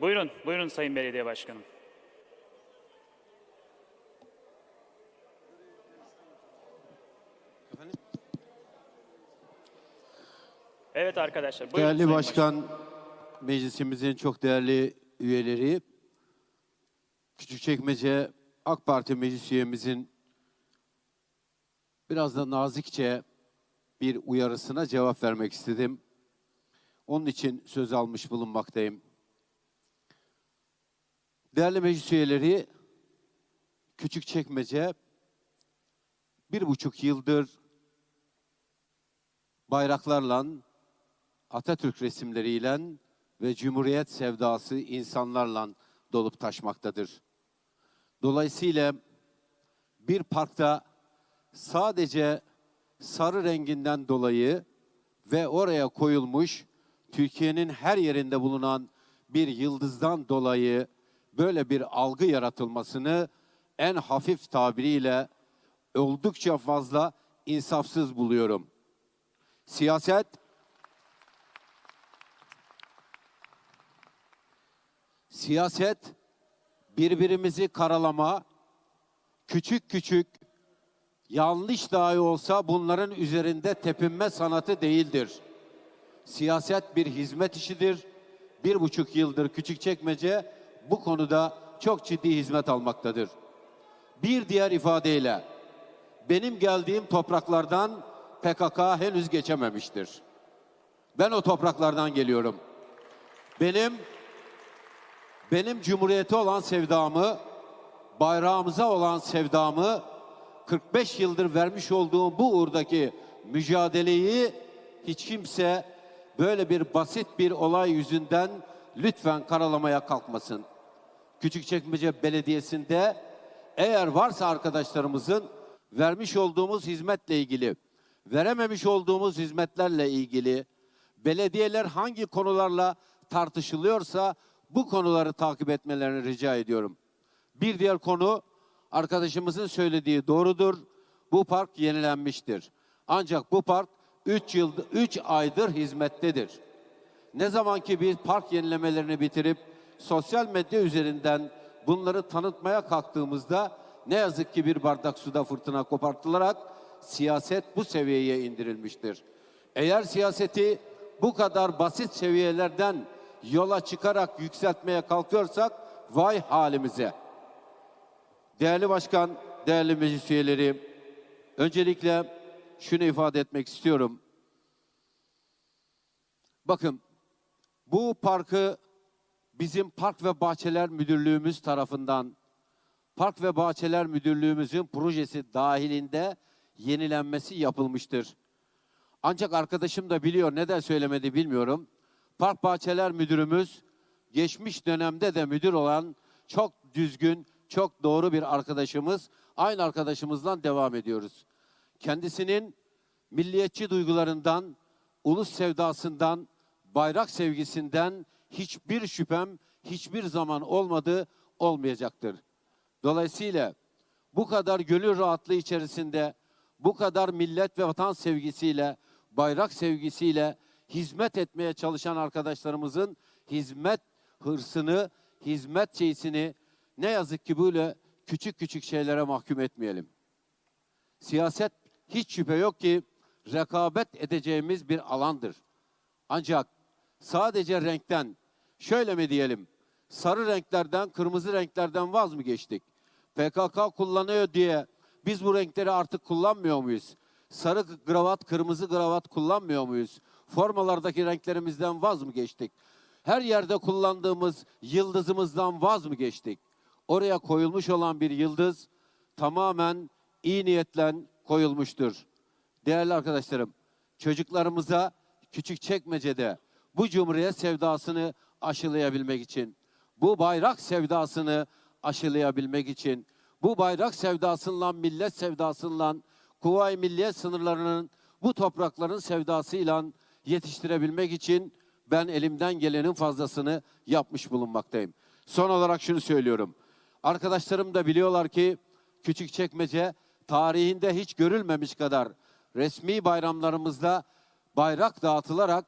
Buyurun, buyurun Sayın Belediye Başkanım. Evet arkadaşlar, buyurun Değerli Sayın Başkan, meclisimizin çok değerli üyeleri, Küçükçekmece AK Parti meclis üyemizin biraz da nazikçe bir uyarısına cevap vermek istedim. Onun için söz almış bulunmaktayım. Değerli meclis üyeleri, Küçükçekmece bir buçuk yıldır bayraklarla, Atatürk resimleriyle ve Cumhuriyet sevdası insanlarla dolup taşmaktadır. Dolayısıyla bir parkta sadece sarı renginden dolayı ve oraya koyulmuş Türkiye'nin her yerinde bulunan bir yıldızdan dolayı böyle bir algı yaratılmasını en hafif tabiriyle oldukça fazla insafsız buluyorum. Siyaset Siyaset birbirimizi karalama, küçük küçük yanlış dahi olsa bunların üzerinde tepinme sanatı değildir. Siyaset bir hizmet işidir. Bir buçuk yıldır Küçükçekmece bu konuda çok ciddi hizmet almaktadır. Bir diğer ifadeyle benim geldiğim topraklardan PKK henüz geçememiştir. Ben o topraklardan geliyorum. Benim benim cumhuriyete olan sevdamı, bayrağımıza olan sevdamı 45 yıldır vermiş olduğum bu uğurdaki mücadeleyi hiç kimse böyle bir basit bir olay yüzünden lütfen karalamaya kalkmasın. Küçükçekmece Belediyesi'nde eğer varsa arkadaşlarımızın vermiş olduğumuz hizmetle ilgili, verememiş olduğumuz hizmetlerle ilgili belediyeler hangi konularla tartışılıyorsa bu konuları takip etmelerini rica ediyorum. Bir diğer konu arkadaşımızın söylediği doğrudur. Bu park yenilenmiştir. Ancak bu park 3 yıl 3 aydır hizmettedir. Ne zaman ki biz park yenilemelerini bitirip sosyal medya üzerinden bunları tanıtmaya kalktığımızda ne yazık ki bir bardak suda fırtına kopartılarak siyaset bu seviyeye indirilmiştir. Eğer siyaseti bu kadar basit seviyelerden yola çıkarak yükseltmeye kalkıyorsak vay halimize. Değerli başkan, değerli meclis üyeleri, öncelikle şunu ifade etmek istiyorum. Bakın, bu parkı bizim Park ve Bahçeler Müdürlüğümüz tarafından Park ve Bahçeler Müdürlüğümüzün projesi dahilinde yenilenmesi yapılmıştır. Ancak arkadaşım da biliyor, neden söylemedi bilmiyorum. Park Bahçeler Müdürümüz geçmiş dönemde de müdür olan çok düzgün, çok doğru bir arkadaşımız. Aynı arkadaşımızla devam ediyoruz. Kendisinin milliyetçi duygularından, ulus sevdasından, bayrak sevgisinden hiçbir şüphem hiçbir zaman olmadı, olmayacaktır. Dolayısıyla bu kadar gönül rahatlığı içerisinde, bu kadar millet ve vatan sevgisiyle, bayrak sevgisiyle hizmet etmeye çalışan arkadaşlarımızın hizmet hırsını, hizmet şeysini ne yazık ki böyle küçük küçük şeylere mahkum etmeyelim. Siyaset hiç şüphe yok ki rekabet edeceğimiz bir alandır. Ancak sadece renkten, şöyle mi diyelim, sarı renklerden, kırmızı renklerden vaz mı geçtik? PKK kullanıyor diye biz bu renkleri artık kullanmıyor muyuz? Sarı kravat, kırmızı kravat kullanmıyor muyuz? Formalardaki renklerimizden vaz mı geçtik? Her yerde kullandığımız yıldızımızdan vaz mı geçtik? Oraya koyulmuş olan bir yıldız tamamen iyi niyetle koyulmuştur. Değerli arkadaşlarım, çocuklarımıza küçük çekmecede bu cumhuriyet sevdasını aşılayabilmek için, bu bayrak sevdasını aşılayabilmek için, bu bayrak sevdasıyla, millet sevdasıyla, Kuvayi Milliyet sınırlarının bu toprakların sevdasıyla yetiştirebilmek için ben elimden gelenin fazlasını yapmış bulunmaktayım. Son olarak şunu söylüyorum. Arkadaşlarım da biliyorlar ki Küçükçekmece tarihinde hiç görülmemiş kadar resmi bayramlarımızda bayrak dağıtılarak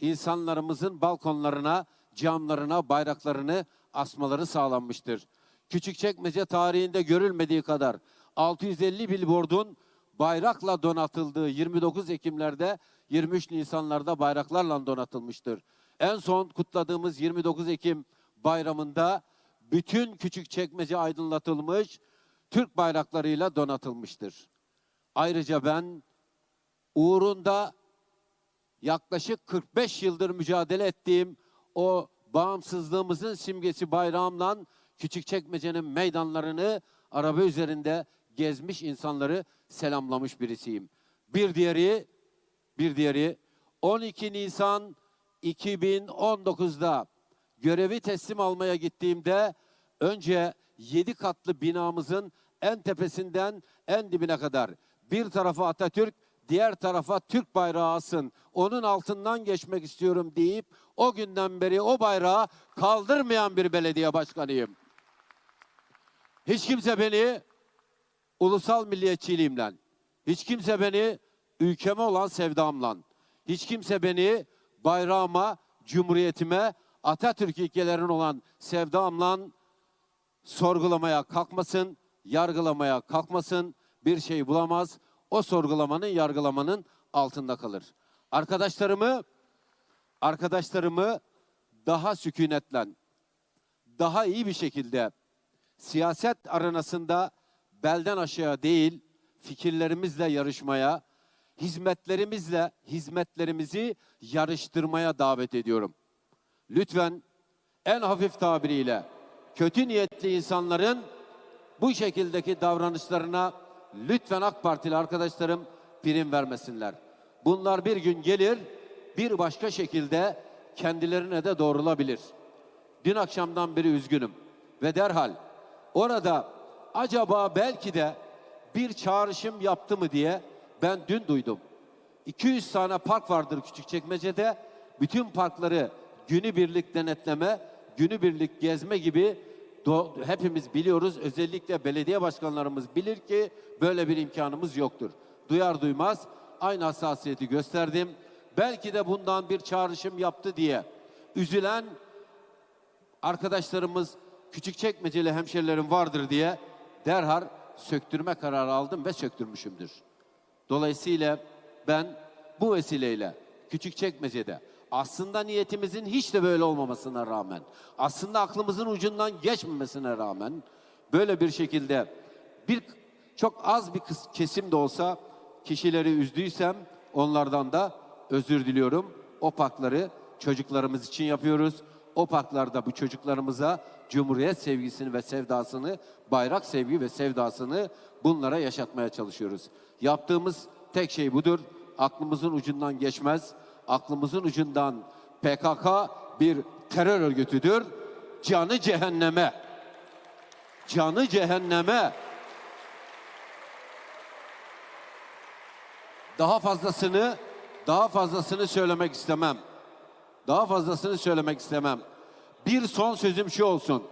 insanlarımızın balkonlarına camlarına bayraklarını asmaları sağlanmıştır. Küçükçekmece tarihinde görülmediği kadar 650 billboardun bayrakla donatıldığı 29 Ekimlerde 23 Nisanlarda bayraklarla donatılmıştır. En son kutladığımız 29 Ekim bayramında bütün Küçükçekmece aydınlatılmış Türk bayraklarıyla donatılmıştır. Ayrıca ben uğrunda yaklaşık 45 yıldır mücadele ettiğim o bağımsızlığımızın simgesi bayrağımla Küçükçekmece'nin meydanlarını araba üzerinde gezmiş insanları selamlamış birisiyim. Bir diğeri bir diğeri 12 Nisan 2019'da görevi teslim almaya gittiğimde önce 7 katlı binamızın en tepesinden en dibine kadar bir tarafa Atatürk, diğer tarafa Türk bayrağı asın. Onun altından geçmek istiyorum deyip o günden beri o bayrağı kaldırmayan bir belediye başkanıyım. Hiç kimse beni ulusal milliyetçiliğimle, hiç kimse beni ülkeme olan sevdamla, hiç kimse beni bayrağıma, cumhuriyetime, Atatürk ilkelerin olan sevdamla sorgulamaya kalkmasın, yargılamaya kalkmasın, bir şey bulamaz. O sorgulamanın, yargılamanın altında kalır. Arkadaşlarımı, arkadaşlarımı daha sükunetle, daha iyi bir şekilde siyaset arenasında belden aşağı değil, fikirlerimizle yarışmaya, hizmetlerimizle hizmetlerimizi yarıştırmaya davet ediyorum. Lütfen en hafif tabiriyle kötü niyetli insanların bu şekildeki davranışlarına lütfen AK Partili arkadaşlarım prim vermesinler. Bunlar bir gün gelir bir başka şekilde kendilerine de doğrulabilir. Dün akşamdan beri üzgünüm ve derhal orada acaba belki de bir çağrışım yaptı mı diye ben dün duydum. 200 tane park vardır Küçükçekmece'de. Bütün parkları günübirlik denetleme, günübirlik gezme gibi hepimiz biliyoruz. Özellikle belediye başkanlarımız bilir ki böyle bir imkanımız yoktur. Duyar duymaz aynı hassasiyeti gösterdim. Belki de bundan bir çağrışım yaptı diye üzülen arkadaşlarımız Küçükçekmeceli hemşerilerim vardır diye derhal söktürme kararı aldım ve söktürmüşümdür. Dolayısıyla ben bu vesileyle Küçükçekmece'de aslında niyetimizin hiç de böyle olmamasına rağmen, aslında aklımızın ucundan geçmemesine rağmen böyle bir şekilde bir çok az bir kesim de olsa kişileri üzdüysem onlardan da özür diliyorum. O parkları çocuklarımız için yapıyoruz. O parklarda bu çocuklarımıza Cumhuriyet sevgisini ve sevdasını, bayrak sevgi ve sevdasını bunlara yaşatmaya çalışıyoruz. Yaptığımız tek şey budur. Aklımızın ucundan geçmez. Aklımızın ucundan PKK bir terör örgütüdür. Canı cehenneme. Canı cehenneme. Daha fazlasını daha fazlasını söylemek istemem. Daha fazlasını söylemek istemem. Bir son sözüm şu olsun.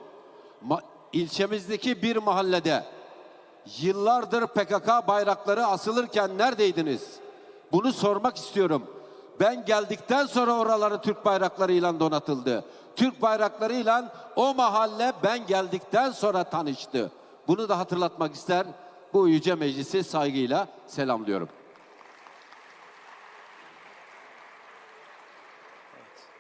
Ma- ilçemizdeki bir mahallede yıllardır PKK bayrakları asılırken neredeydiniz? Bunu sormak istiyorum. Ben geldikten sonra oraları Türk bayraklarıyla donatıldı. Türk bayraklarıyla o mahalle ben geldikten sonra tanıştı. Bunu da hatırlatmak ister. Bu yüce meclisi saygıyla selamlıyorum.